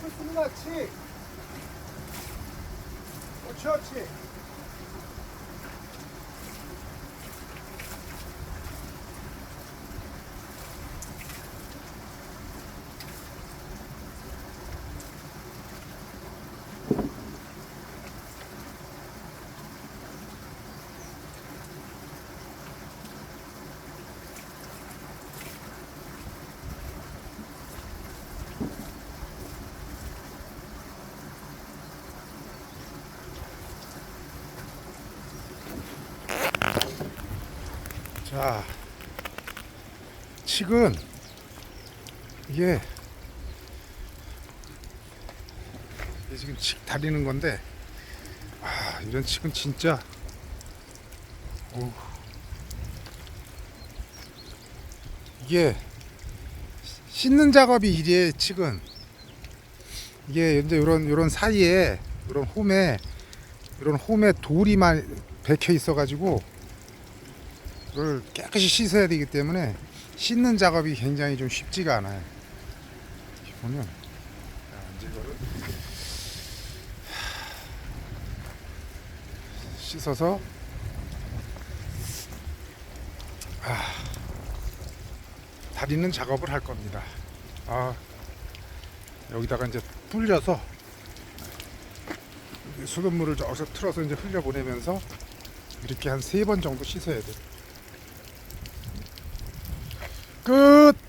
좋습니다. 치. 그렇지, 그렇 자, 칡은 이게 이게 지금 칡 다리는 건데 아 이런 칡은 진짜 어우. 이게 씻는 작업이 이래 칡은 이게 이제 이런 이런 사이에 이런 홈에 이런 홈에 돌이 많이 박혀 있어 가지고 이걸 깨끗이 씻어야 되기 때문에 씻는 작업이 굉장히 좀 쉽지가 않아요. 보면 자, 이제 이거를 씻어서 아, 다리는 작업을 할 겁니다. 아, 여기다가 이제 불려서 수돗물을 저기서 틀어서 이제 흘려 보내면서 이렇게 한 세 번 정도 씻어야 돼. 끝.